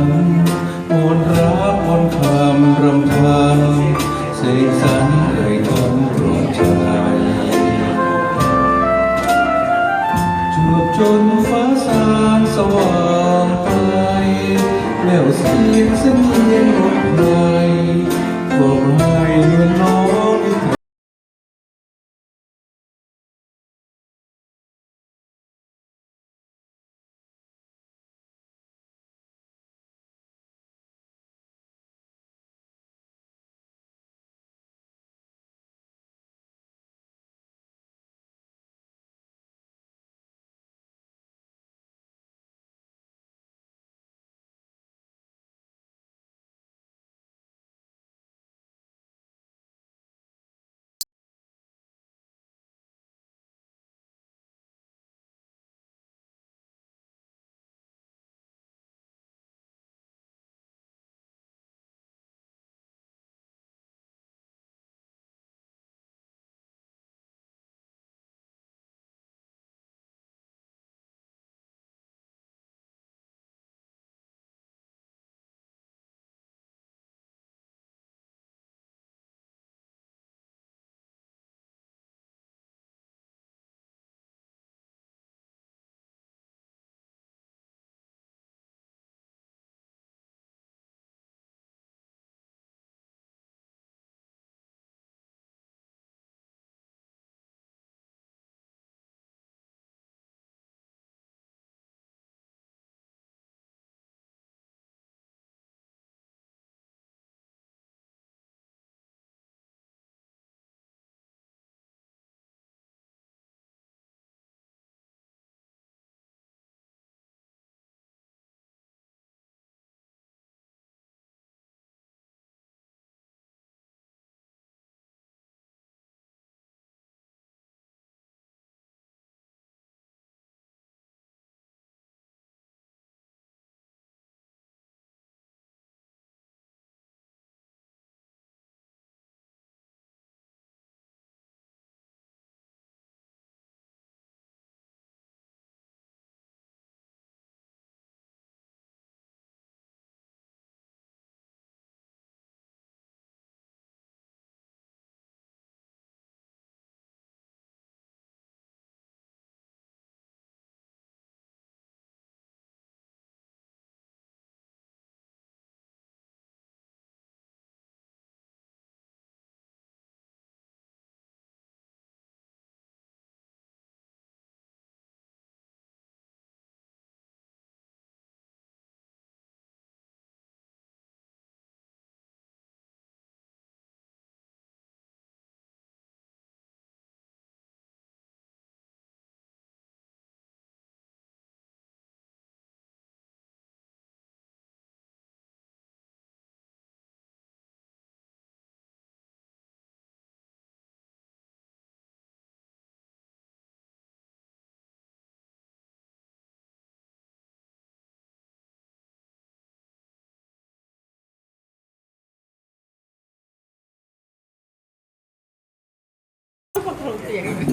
นมนรักมนคำรำพันเสกสันเลยทนรู้ใจจวบจนฟ้าสางสว่างไปแล้วเสียงเส้น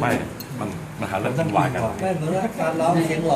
ไม่มันมันหาเรื่องวุ่นวายกัน ไม่เหมือนว่าการร้องเสียงหล่อ